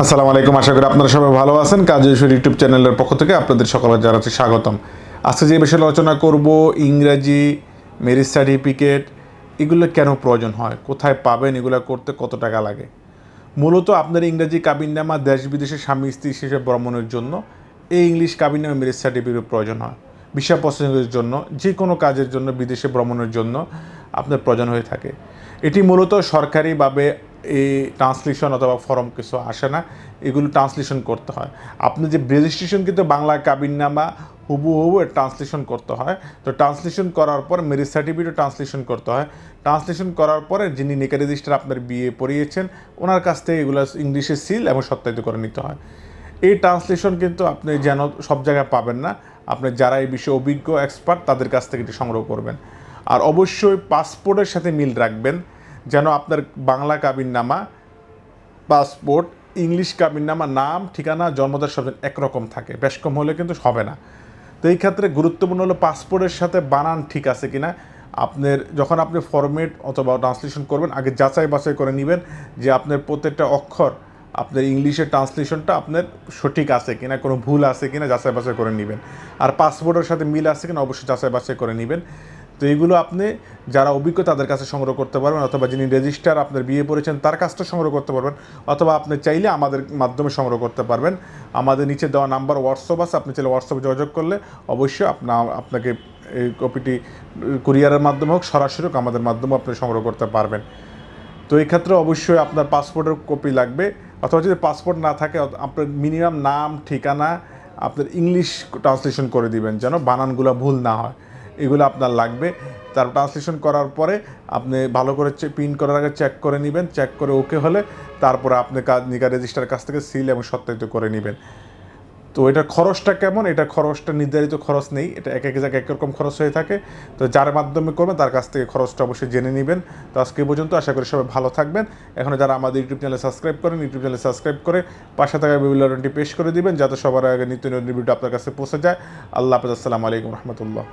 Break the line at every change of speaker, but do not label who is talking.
আসসালামু আলাইকুম, আশা করি আপনারা সবাই ভালো আছেন। কাজেশ্বর ইউটিউব চ্যানেলের পক্ষ থেকে আপনাদের সকলের জানাচ্ছি স্বাগতম। আজকে যে বিষয়ে আলোচনা করব, ইংরাজি মেরিট সার্টিফিকেট এগুলো কেন প্রয়োজন হয়? কোথায় পাবেন? এগুলো করতে কত টাকা লাগে? মূলত আপনার ইংরাজি কাবিননামা দেশ বিদেশে স্বামী, স্ত্রী হিসেবে ভ্রমণের জন্য এই ইংলিশ কাবিননামা মেরিট সার্টিফিকেট প্রয়োজন হয়। বিষয় প্রসঙ্গের জন্য যে কোনো কাজের জন্য, বিদেশে ভ্রমণের জন্য আপনার প্রয়োজন হয়ে থাকে। এটি মূলত সরকারিভাবে এই ট্রান্সলেশন অথবা ফর্ম কিছু আসে না, এগুলো ট্রান্সলেশন করতে হয়। আপনি যে রেজিস্ট্রেশন কিন্তু বাংলা কাবিননামা হুবু হুবু ট্রান্সলেশন করতে হয়, তো ট্রান্সলেশন করার পর মেরিট সার্টিফিকেটও ট্রান্সলেশন করতে হয়। ট্রান্সলেশন করার পরে যিনি নিকা রেজিস্টার আপনার বিয়ে পড়িয়েছেন, ওনার কাছ থেকে এগুলো ইংলিশে সিল এবং সত্যায়িত করে নিতে হয়। এই ট্রান্সলেশন কিন্তু আপনি যেন সব জায়গায় পাবেন না, আপনি যারা এই বিষয়ে অভিজ্ঞ এক্সপার্ট তাদের কাছ থেকে এটি সংগ্রহ করবেন। আর অবশ্যই পাসপোর্টের সাথে মিল রাখবেন। যেন আপনার বাংলা কাবিননামা, পাসপোর্ট, ইংলিশ কাবিননামা, নাম, ঠিকানা জন্মদার সব একরকম থাকে। বেশ কম হলে কিন্তু হবে না। তো এই ক্ষেত্রে গুরুত্বপূর্ণ হলো পাসপোর্টের সাথে বানান ঠিক আছে কি না আপনার যখন আপনি ফরমেট অথবা ট্রান্সলেশন করবেন, আগে যাচাই বাছাই করে নেবেন যে আপনার প্রত্যেকটা অক্ষর, আপনার ইংলিশের ট্রান্সলেশনটা আপনার সঠিক আছে কিনা, কোনো ভুল আছে কিনা, যাচাই বাছাই করে নেবেন। আর পাসপোর্টের সাথে মিল আছে কিনা, অবশ্যই যাচাই বাছাই করে নেবেন। তো এইগুলো আপনি যারা অভিজ্ঞ তাদের কাছে সংগ্রহ করতে পারবেন, অথবা যিনি রেজিস্টার আপনার বিয়ে পড়েছেন তার কাছটা সংগ্রহ করতে পারবেন, অথবা আপনি চাইলে আমাদের মাধ্যমে সংগ্রহ করতে পারবেন। আমাদের নিচে দেওয়া নাম্বার হোয়াটসঅ্যাপ আছে, আপনি চাইলে হোয়াটসঅ্যাপে যোগাযোগ করলে অবশ্যই আপনা, আপনাকে এই কপিটি কুরিয়ারের মাধ্যমে হোক, সরাসরি হোক আমাদের মাধ্যমে আপনি সংগ্রহ করতে পারবেন। তো এই ক্ষেত্রে অবশ্যই আপনার পাসপোর্টের কপি লাগবে, অথবা যদি পাসপোর্ট না থাকে আপনার মিনিমাম নাম, ঠিকানা, আপনার ইংলিশ ট্রান্সলেশন করে দিবেন, যেন বানানগুলো ভুল না হয়। এগুলো আপনার লাগবে। তার ট্রান্সলেশন করার পরে আপনি ভালো করে প্রিন্ট করার আগে চেক করে নেবেন। চেক করে ওকে হলে তারপরে আপনি কাজ নিকা রেজিস্টার কাছ থেকে সিল এবং সত্যায়িত করে নেবেন। তো এটার খরচটা কেমন? এটা খরচটা নির্ধারিত খরচ নেই। এটা এক এক জায়গায় এক রকম খরচ হয়ে থাকে। তো যার মাধ্যমে করবেন, তার কাছ থেকে খরচটা অবশ্যই জেনে নেবেন। তো আজকে পর্যন্ত আশা করি সবাই ভালো থাকবেন। এখন যারা আমাদের ইউটিউব চ্যানেল সাবস্ক্রাইব করেন, ইউটিউব চ্যানেল সাবস্ক্রাইব করে পাশে থাকা বিবিলটি পেশ করে দিবেন, যাতে সবার আগে নিত্য নতুন ভিডিও আপনার কাছে পৌঁছে যায়। আল্লাহ হাফেজ। আসসালামু আলাইকুম রহমতুল্লাহ।